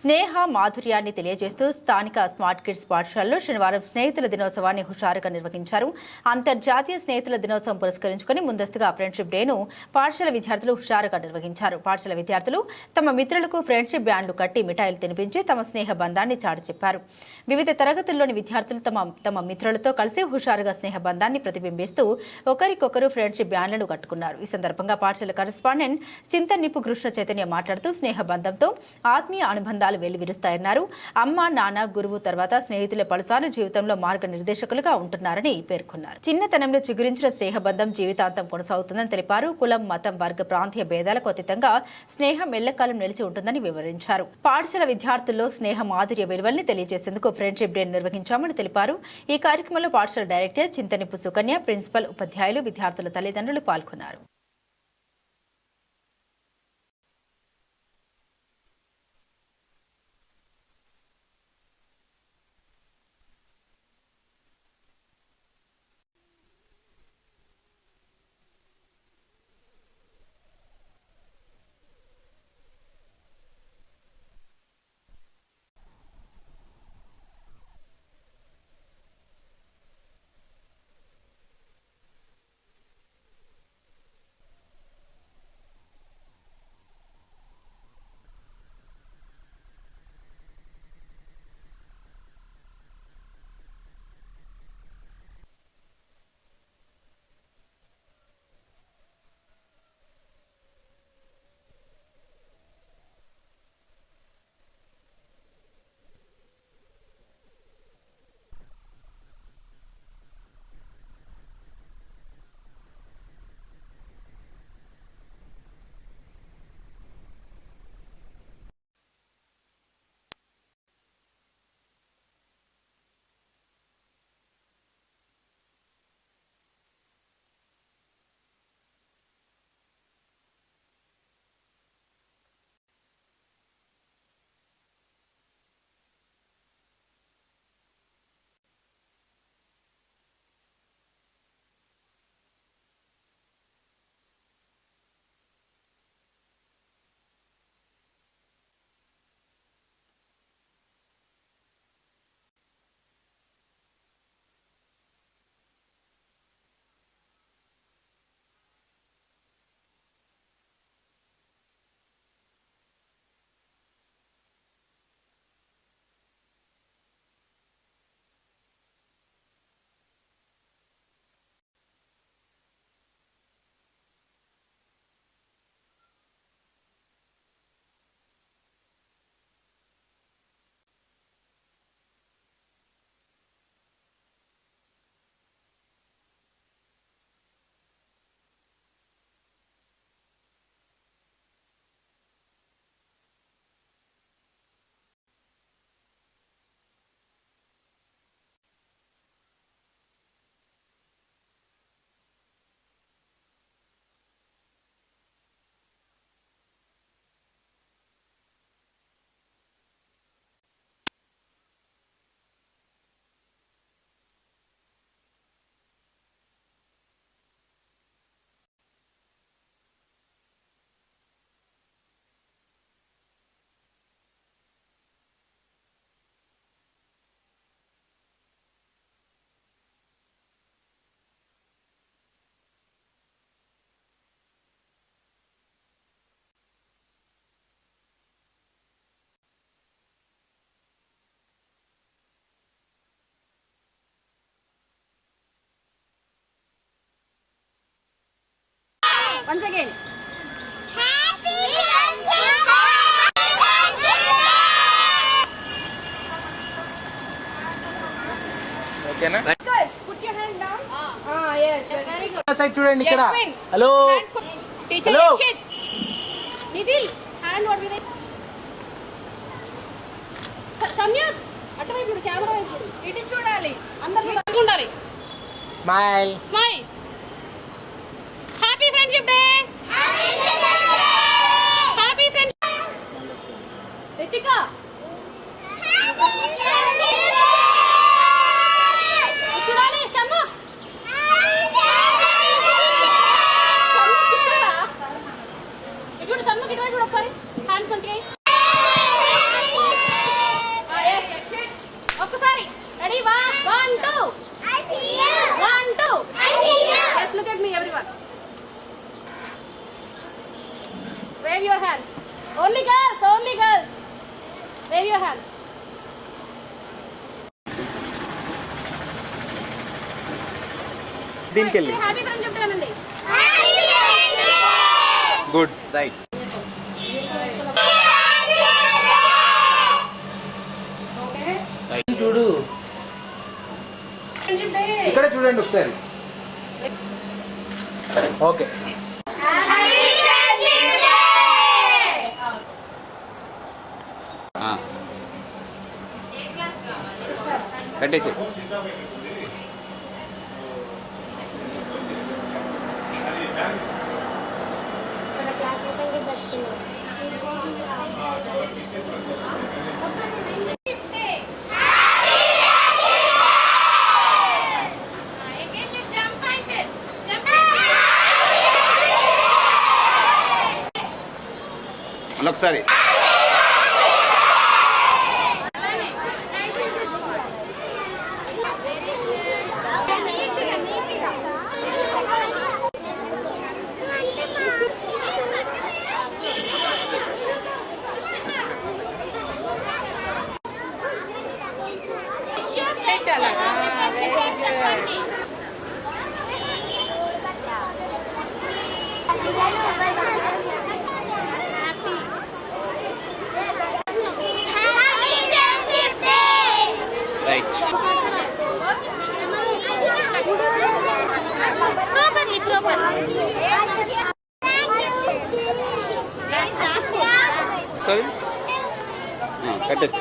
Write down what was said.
స్నేహ మాధుర్యాన్ని తెలియజేస్తూ స్థానిక స్మార్ట్ కిడ్స్ పాఠశాలలో శనివారం స్నేహితుల దినోత్సవాన్ని హుషారుగా నిర్వహించారు. అంతర్జాతీయ స్నేహితుల దినోత్సవం పురస్కరించుకుని ముందస్తుగా ఫ్రెండ్షిప్ డేను పాఠశాల విద్యార్థులు హుషారుగా నిర్వహించారు. పాఠశాల విద్యార్థులు తమ మిత్రులకు ఫ్రెండ్షిప్ బ్యాండ్లు కట్టి మిఠాయిలు తినిపించి తమ స్నేహ బంధాన్ని చాటి చెప్పారు. వివిధ తరగతుల్లోని విద్యార్థులు తమ తమ మిత్రులతో కలిసి హుషారుగా స్నేహ బంధాన్ని ప్రతిబింబిస్తూ ఒకరికొకరు ఫ్రెండ్షిప్ బ్యాండ్లను కట్టుకున్నారు. ఈ సందర్భంగా పాఠశాల కరెస్పాండెంట్ చింతనిప్పు కృష్ణ చైతన్య మాట్లాడుతూ స్నేహ బంధంతో ఆత్మీయ అనుబంధాలు వెల్లివిరుస్తాయన్నారు అమ్మ నాన్న గురువు తర్వాత స్నేహితులు పలుసార్లు జీవితంలో మార్గనిర్దేశకులుగా ఉంటున్నారని పేర్కొన్నారు. చిన్నతనంలో చిగురించిన స్నేహబంధం జీవితాంతం కొనసాగుతుందని తెలిపారు. కులం మతం వర్గ ప్రాంతీయ భేదాలకు అతీతంగా స్నేహం ఎల్లకాలం నిలిచి ఉంటుందని వివరించారు. పాఠశాల విద్యార్థుల్లో స్నేహ మాధుర్య విలువల్ని తెలియజేసేందుకు ఫ్రెండ్షిప్ డే నిర్వహించామని తెలిపారు. ఈ కార్యక్రమంలో పాఠశాల డైరెక్టర్ చింతనిప్పు సుకన్య ప్రిన్సిపల్ ఉపాధ్యాయులు విద్యార్థుల తల్లిదండ్రులు పాల్గొన్నారు. Once again. Happy Thursday! ఓకేనా Good. Put your hand down. Ah, yes. Very good. ఇక్కడ Yashwin. Hello Hand co- Teacher Hello. Nidil. Hand what with it? Samyuth అటువైపు కెమెరా వైపు. ఇటు చూడాలి అందరు ఉండాలి స్మైల్ స్మైల్ దీనికి వెళ్ళి హ్యాపీ ఫ్రెండ్షిప్ డే అనండి గుడ్ రైట్ చూడు. ఇక్కడ చూడండి ఒకసారి. ఓకే. కట్టేసి ఒకసారి Happy Friendship Day! Right Properly, properly. ఒకసారి కట్టేసి